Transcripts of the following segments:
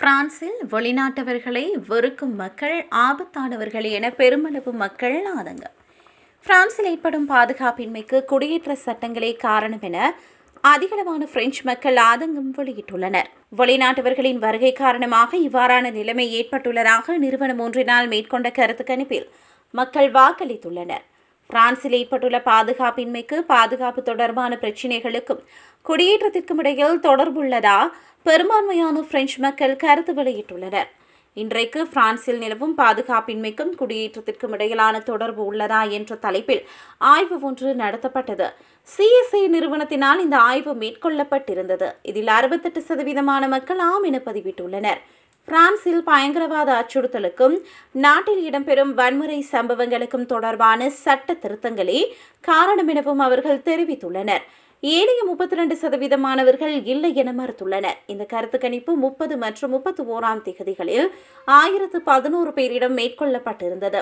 பிரான்சில் வெளிநாட்டவர்களை வெறுக்கும் மக்கள் ஆபத்தானவர்கள் என பெருமளவு மக்கள் ஆதங்கம் பிரான்சில் ஏற்படும் பாதுகாப்பின்மைக்கு குடியேற்ற சட்டங்களே காரணம் என அதிகளவான பிரெஞ்சு மக்கள் ஆதங்கம் வெளியிட்டுள்ளனர். வெளிநாட்டவர்களின் வருகை காரணமாக இவ்வாறான நிலைமை ஏற்பட்டுள்ளதாக நிறுவனம் ஒன்றினால் மேற்கொண்ட கருத்து கணிப்பில் மக்கள் வாக்களித்துள்ளனர். பிரான்சில் ஏற்பட்டுள்ள பாதுகாப்பின்மைக்கு பாதுகாப்பு தொடர்பான பிரச்சினைகளுக்கும் குடியேற்றத்திற்கும் இடையில் தொடர்புள்ளதா பெரும்பான்மையான பிரெஞ்சு மக்கள் கருத்து வெளியிட்டுள்ளனர். இன்றைக்கு பிரான்சில் நிலவும் பாதுகாப்பின்மைக்கும் குடியேற்றத்திற்கும் இடையிலான தொடர்பு உள்ளதா என்ற தலைப்பில் ஆய்வு ஒன்று நடத்தப்பட்டது. சிஎஸ்ஐ நிறுவனத்தினால் இந்த ஆய்வு மேற்கொள்ளப்பட்டிருந்தது. இதில் அறுபத்தெட்டு சதவீதமான மக்கள் ஆம் என பதிவிட்டுள்ளனர். பிரான்சில் பயங்கரவாத அச்சுறுத்தலுக்கும் நாட்டில் இடம்பெறும் வன்முறை சம்பவங்களுக்கும் தொடர்பான சட்ட திருத்தங்களே காரணம் எனவும் அவர்கள் தெரிவித்துள்ளனர். ஏனைய முப்பத்தி ரெண்டு சதவீத மாணவர்கள் இல்லை என மறுத்துள்ளனர். இந்த கருத்து கணிப்பு முப்பது மற்றும் முப்பத்தி ஓராம் திகதிகளில் ஆயிரத்து பதினோரு பேரிடம் மேற்கொள்ளப்பட்டிருந்தது.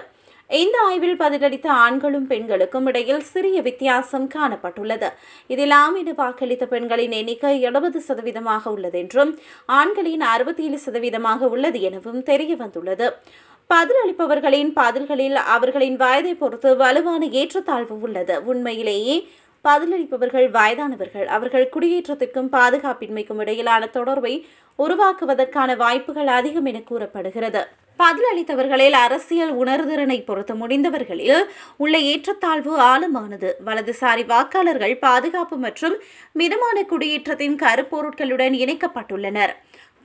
இந்த ஆய்வில் பதிலளித்த ஆண்களும் பெண்களுக்கும் இடையில் சிறிய வித்தியாசம் காணப்பட்டுள்ளது. இதில் ஆமின வாக்களித்த பெண்களின் எண்ணிக்கை எழுபது சதவீதமாக உள்ளது என்றும் ஆண்களின் அறுபத்தி ஏழு சதவீதமாக உள்ளது எனவும் தெரிய வந்துள்ளது. பதிலளிப்பவர்களின் பதில்களில் அவர்களின் வயதை பொறுத்து வலுவான ஏற்றத்தாழ்வு உள்ளது. உண்மையிலேயே பதிலளிப்பவர்கள் வயதானவர்கள். அவர்கள் குடியேற்றத்திற்கும் பாதுகாப்பின்மைக்கும் இடையிலான தொடர்பை உருவாக்குவதற்கான வாய்ப்புகள் அதிகம் என கூறப்படுகிறது. பதிலளித்தவர்களில் அரசியல் உணர்திறனை பொறுத்து முடிந்தவர்களில் உள்ள ஏற்றத்தாழ்வு ஆழமானது. வலதுசாரி வாக்காளர்கள் பாதுகாப்பு மற்றும் மிதமான குடியேற்றத்தின் கருப்பொருட்களுடன் இணைக்கப்பட்டுள்ளனர்.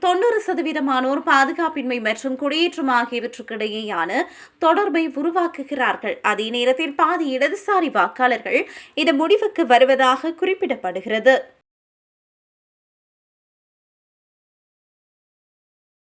தொண்ணூறு சதவீதமானோர் பாதுகாப்பின்மை மற்றும் குடியேற்றம் ஆகியவற்றுக்கிடையேயான தொடர்பை உருவாக்குகிறார்கள். அதே நேரத்தில் பாதி இடதுசாரி வாக்காளர்கள் இந்த முடிவுக்கு வருவதாக குறிப்பிடப்படுகிறது.